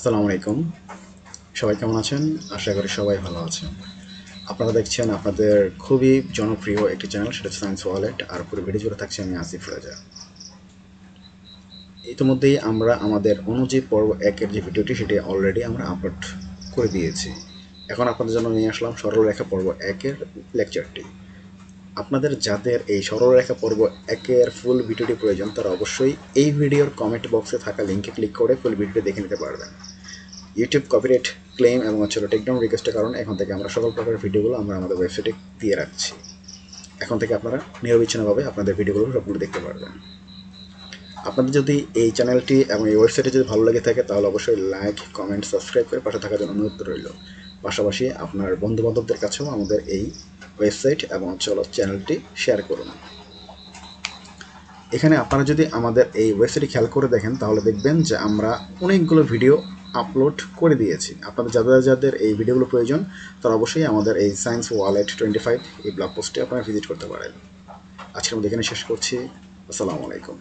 আসসালামু আলাইকুম। সবাই কেমন আছেন? আশা করি সবাই ভালো আছেন। আপনারা দেখছেন আপনাদের খুবই জনপ্রিয় একটি চ্যানেল, সেটা হচ্ছে সায়েন্স ওয়ালেট আর পুরো ভিডিও জুড়ে থাকছে আমি আসিফ রাজা। ইতিমধ্যেই আমরা আমাদের অনুজীব পর্ব একের যে ভিডিওটি, সেটি অলরেডি আমরা আপলোড করে দিয়েছি। এখন আপনাদের জন্য নিয়ে আসলাম সরলরেখা পর্ব একের লেকচারটি আপনাদের যাদের এই সরলরেখা পর্ব একের ফুল ভিডিওটি প্রয়োজন, তারা অবশ্যই এই ভিডিওর কমেন্ট বক্সে থাকা লিঙ্কে ক্লিক করে ফুল ভিডিওটি দেখে নিতে পারবেন। ইউটিউব কপিরাইট ক্লেম এবং হচ্ছে টেকডাউন রিকোয়েস্টের কারণে এখন থেকে আমরা সকল প্রকারের ভিডিওগুলো আমরা আমাদের ওয়েবসাইটে দিয়ে রাখছি। এখন থেকে আপনারা নিরবিচ্ছিন্নভাবে আপনাদের ভিডিওগুলো সবগুলো দেখতে পারবেন। আপনাদের যদি এই চ্যানেলটি এবং এই ওয়েবসাইটে যদি ভালো লেগে থাকে, তাহলে অবশ্যই লাইক কমেন্ট সাবস্ক্রাইব করে পাশে থাকার জন্য অনুরোধ রইল। পাশাপাশি আপনার বন্ধু বান্ধবদের কাছেও আমাদের এই ওয়েবসাইট এবং চলো চ্যানেলটি শেয়ার করুন। এখানে আপনারা যদি আমাদের এই ওয়েবসাইটে খেয়াল করে দেখেন, তাহলে দেখবেন যে আমরা অনেকগুলো ভিডিও আপলোড করে দিয়েছি। আপনাদের যাদের যাদের এই ভিডিওগুলো প্রয়োজন, তারা অবশ্যই আমাদের এই সায়েন্স ওয়ালেট টোয়েন্টি ফাইভ এই ব্লগ পোস্টে আপনারা ভিজিট করতে পারেন। আজকের মধ্যে এখানে শেষ করছি। আসসালামু আলাইকুম।